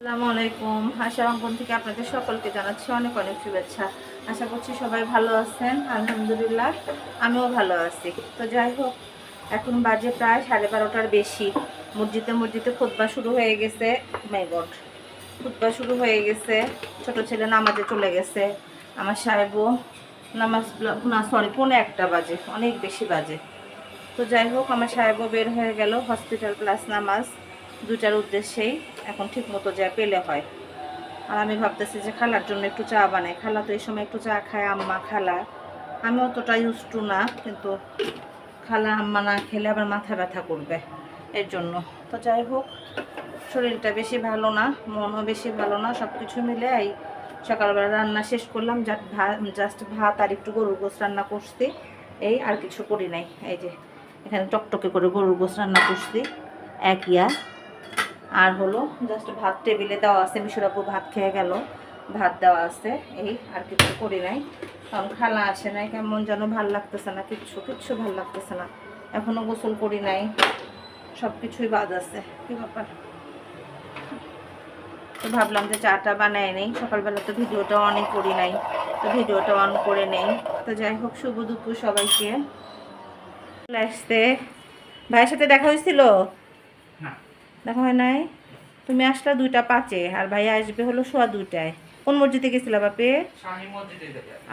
আসসালামু আলাইকুম। আশা অঙ্কন থেকে আপনাদের সকলকে জানাচ্ছি অনেক অনেক শুভেচ্ছা। আশা করছি সবাই ভালো আছেন। আলহামদুলিল্লাহ, আমিও ভালো আছি। তো যাই হোক, এখন বাজে প্রায় সাড়ে বারোটার বেশি। মসজিদে মসজিদে খুতবা শুরু হয়ে গেছে। মেগট খুতবা শুরু হয়ে গেছে। ছোট ছেলে নামাজে চলে গেছে। আমার সাহেবও নামাজ না সরি পৌনে একটা বাজে, অনেক বেশি বাজে। তো যাই হোক, আমার সাহেবও বের হয়ে গেল হসপিটাল প্লাস নামাজ। দুটার উদ্দেশ্যেই এখন ঠিক মতো যা পেলে হয়। আর আমি ভাবতেছি যে খালার জন্য একটু চা বানাই। খালা তো এই সময় একটু চা খায়, আম্মা খালা। আমি অতটা ইউজ টু না, কিন্তু খালা, আম্মা না খেলে আবার মাথা ব্যথা করবে এর জন্য। তো যাই হোক, শরীরটা বেশি ভালো না, মনও বেশি ভালো না সব কিছু মিলে এই সকালবেলা রান্না শেষ করলাম। জাস্ট ভাত জাস্ট ভাত আর একটু গরুর গোস রান্না করছি। এই আর কিছু করি নাই। এই যে, এখানে টকটকে করে গরুর গোস রান্না করছি। এক ইয়া আর হলো জাস্ট ভাত টেবিলে দেওয়া আছে মিশরাপু ভাত খেয়ে গেল। ভাত দেওয়া আছে, এই আর কিছু করি নাই। কারণ খালা আসে নাই, কেমন যেন ভালো লাগতেছে না, কিচ্ছু কিচ্ছু ভালো লাগতেছে না। এখনও গোসল করি নাই সব কিছুই বাদ আছে, কি ব্যাপার? তো ভাবলাম যে চাটা বানায় নেই, সকালবেলা তো ভিডিওটা অনই করি নাই, তো ভিডিওটা অন করে নেই। তো যাই হোক, শুভ দুপুর সবাইকে। আসতে ভাইয়ের সাথে দেখা হয়েছিল? দেখা হয় নাই? তুমি আসলা দুইটা পাঁচে আর ভাইয়া আসবে হলো সোয়া দুইটায়। কোন মসজিদে গেছিলা বাপে?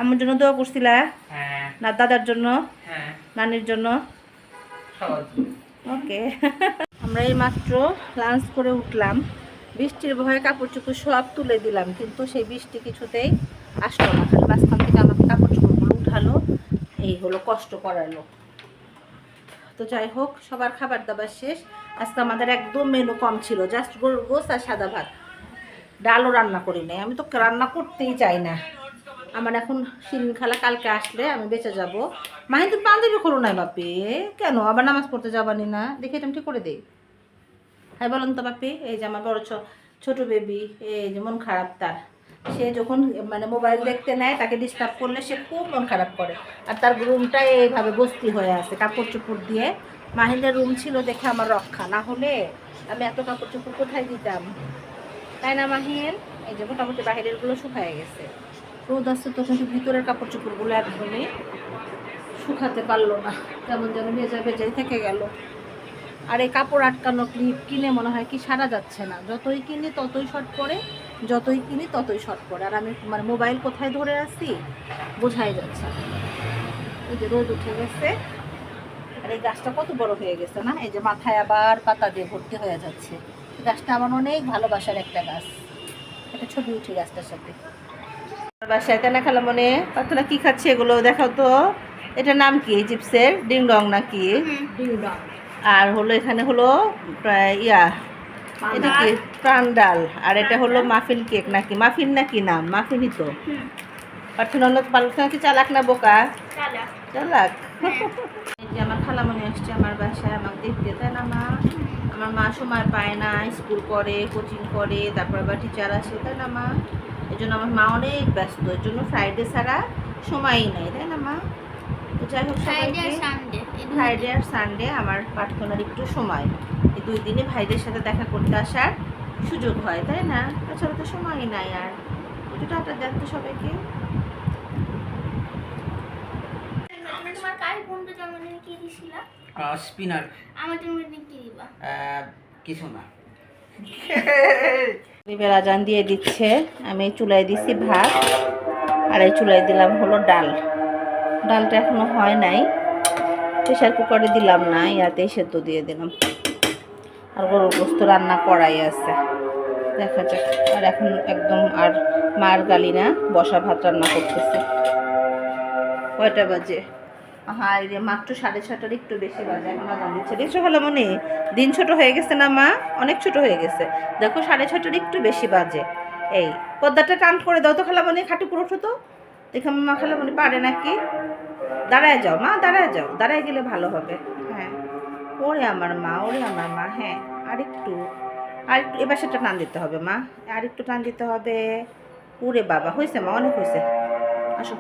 আমার জন্য দোয়া করছিলা? হ্যাঁ। না দাদার জন্য? হ্যাঁ। নানির জন্য? ওকে। আমরা এই মাত্র লাঞ্চ করে উঠলাম। বৃষ্টির ভয়ে কাপড় চোপড় সব তুলে দিলাম কিন্তু সেই বৃষ্টি কিছুতেই আসলো না। খালি মাঝখান থেকে আমাকে কাপড় চোপড়গুলো উঠালো। এই হলো কষ্ট করালো। তো যাই হোক সবার খাবার দাবার শেষ। আজকে আমাদের একদম মেনু কম ছিল জাস্ট গরুর গোস আর সাদা ভাত। ডালও রান্না করি নাই, আমি তো রান্না করতেই চাই না। আমার এখন শিরিন খালা কালকে আসলে আমি বেঁচে যাব। মাহিন, তুমি পাঞ্জাবি করো না বাপি, কেন? আবার নামাজ পড়তে যাবানি না? দেখে এটা ঠিক করে দিই। হ্যাঁ বলুন তো বাপি, এই যে আমার বড় ছোট বেবি এই যে মন খারাপ তার। সে যখন মানে মোবাইল দেখতে নেয়, তাকে ডিস্টার্ব করলে সে খুব মন খারাপ করে। আর তার রুমটা এইভাবে বস্তি হয়ে আছে কাপড় চোপড় দিয়ে। মাহিনের রুম ছিল দেখে আমার রক্ষা। না হলে আমি এত কাপড় চোপড় কোথায় দিতাম? তাই না, মাহিন? এই যে মোটামুটি বাহিরেরগুলো শুকায় গেছে। রোদ আসছে তো কিন্তু ভিতরের কাপড় চোপড়গুলো একদমই শুকাতে পারল না। কেমন যেন ভেজা ভেজাই থেকে গেল। আর এই কাপড় আটকানো ক্লিপ কিনে মনে হয় কি সারা যাচ্ছে না। যতই কিনি ততই শর্ট পড়ে যতই কিনি ততই শর্ট পড়ে আর আমি মানে মোবাইল কোথায় ধরে আছি? বোঝাই যাচ্ছে। এই যে রোদ উঠে গেছে। আর এই গাছটা কত বড় হয়ে গেছে না? এই যে মাথায় আবার পাতা দিয়ে ভর্তি হয়ে যাচ্ছে। গাছটা আমার অনেক ভালোবাসার একটা গাছ। একটা ছবি উঠে গাছটার সাথে। বাসায় তাই না খালা মনে? প্রার্থনা কি খাচ্ছে এগুলো দেখাও তো। এটার নাম কি? চিপসের ডিং ডং নাকি? আর হলো এখানে হলো প্রায় ইয়া এটা কি? প্রাণ ডাল আর এটা হলো মাফিন কেক নাকি? মাফিন নাকি নাম? মাফিনই তো। চালাক না বোকা? চালাক। এই যে আমার খালামণি আসছে আমার বাসায় আমাকে দেখতে তাই না মা। আমার মা সময় পায় না স্কুল করে কোচিং করে তারপর আবার টিচার আসে তাই না মা? এই জন্য আমার মা অনেক ব্যস্ত এর জন্য ফ্রাইডে ছাড়া সময়ই নাই তাই না মা? যাই হোক ফ্রাইডে আর সানডে আমার প্রার্থনার একটু সময়। দুই দিনে ভাইদের সাথে দেখা করতে আসার সুযোগ হয় তাই না? তাছাড়া তো সময়ই নাই আর। একটু টাটা দেখতে সবাইকে। তোমার কার বন্ধু জন্মদিনে কি দিছিলা? স্পিনার। আমার জন্মদিনে কি দিবা? কিছু না। আজান দিয়ে দিচ্ছে। আমি চুলায় দিছি ভাত। আর এই চুলায় দিলাম হলো ডাল। ডালটা এখনও হয় নাই। প্রেশার কুকারে দিলাম না ইয়াতেই সেদ্ধ দিয়ে দিলাম। আর গরুর গোস্ত রান্না করাই আছে। দেখা যাক। আর এখন একদম আর মার গালি না, বসা ভাত রান্না করতেছে। কয়টা বাজে? হ্যাঁ যে মাত্র সাড়ে ছটার একটু বেশি বাজে, এখন আজান দিচ্ছে। দেখছ ভালো মনে? দিন ছোট হয়ে গেছে না মা? অনেক ছোট হয়ে গেছে। দেখো সাড়ে ছটার একটু বেশি বাজে। এই পর্দাটা টান করে দাও তো খালামণি খাটে পুরো তো। দেখো মা খালামণি পারে নাকি? দাঁড়ায় যাও মা, দাঁড়ায় যাও। দাঁড়ায় গেলে ভালো হবে। হ্যাঁ। ওরে আমার মা, ওরে আমার মা হ্যাঁ। আরেকটু আর একটু এবার সেটা টান দিতে হবে মা। আরেকটু টান দিতে হবে। ওরে বাবা হয়েছে মা অনেক হয়েছে। আসো।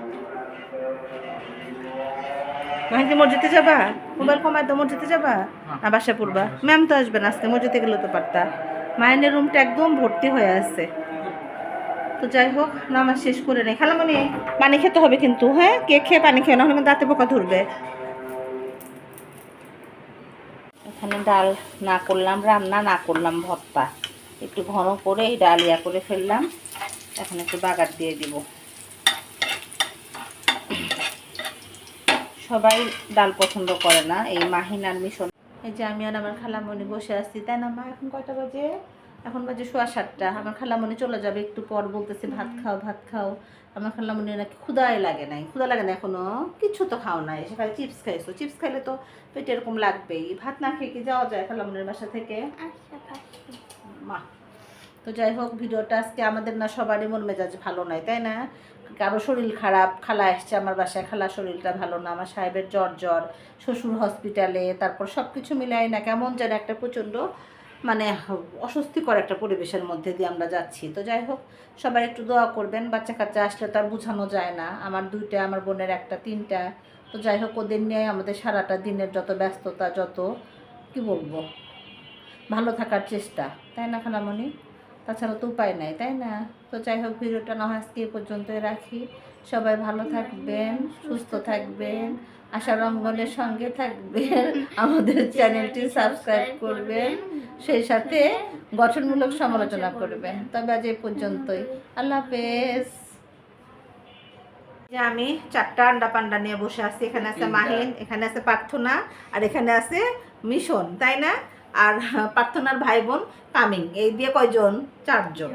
মসজিদে যাবা? মোবাইল কমায় তো মসজিদে যাবা? না বাসা পড়বা? ম্যাম তো আসবে না আজকে মসজিদে গেলে তো পারতা। মাইনের রুমটা একদম ভর্তি হয়ে আছে। তো যাই হোক নামাজ শেষ করে নেই খালামণি পানি খেতে হবে কিন্তু হ্যাঁ? কেক খেয়ে পানি খেয়ে না হলে দাঁতে পোকা ধরবে। এখানে ডাল না করলাম, রান্না না করলাম, ভর্তা। একটু ঘন করে এই ডাল ইয়া করে ফেললাম। এখন একটু বাগার দিয়ে দিব। সবাই ডাল পছন্দ করে না, এই মাহিনার মিশন। এই যে আমি আর আমার খালামণি বসে আছি। তাই না মা, এখন কয়টা বাজে? এখন বাজে সোয়া সাতটা আমার খালামণি চলে যাবে একটু পর বলতেছে ভাত খাও ভাত খাও। আমার খালামণি নাকি ক্ষুদাই লাগে নাই ক্ষুদা লাগে না এখনও কিছু তো খাও নাই সেখানে চিপস খাইছো চিপস খাইলে তো পেটে এরকম লাগবেই। ভাত না খেয়ে কি যাওয়া যায় খালামণির বাসা থেকে? আচ্ছা মা। তো যাই হোক ভিডিওটা আজকে আমাদের না সবারই মন মেজাজ ভালো নাই তাই না? কারও শরীর খারাপ খালা এসছে আমার বাসায় খালা শরীরটা ভালো না আমার সাহেবের জ্বর জ্বর শ্বশুর হসপিটালে তারপর সব কিছু মিলাই না কেমন যেন একটা প্রচণ্ড মানে অস্বস্তিকর একটা পরিবেশের মধ্যে দিয়ে আমরা যাচ্ছি। তো যাই হোক, সবাই একটু দোয়া করবেন বাচ্চা কাচ্চা আসলে তো আর বোঝানো যায় না। আমার দুইটা, আমার বোনের একটা, তিনটা। তো যাই হোক, ওদের নিয়ে আমাদের সারাটা দিনের যত ব্যস্ততা, যত, কি বলব, ভালো থাকার চেষ্টা। তাই না, খালামণি? তাছাড়া তো উপায় নাই, তাই না? তো যাই হোক, ভিডিওটা না আজকে এ পর্যন্তই রাখি। সবাই ভালো থাকবেন, সুস্থ থাকবেন। আশা রঙ্গনের সঙ্গে থাকবেন। আমাদের চ্যানেলটি সাবস্ক্রাইব করবেন। সেই সাথে গঠনমূলক সমালোচনা করবেন। তবে আজ এই পর্যন্তই। আল্লাহ হাফেজ। যে আমি চারটা আন্ডা পান্ডা নিয়ে বসে আছি। এখানে আছে মাহিন এখানে আছে প্রার্থনা আর এখানে আছে মিশন তাই না? আর প্রার্থনার ভাই বোন কামিং। এই দিয়ে কয়জন? চারজন।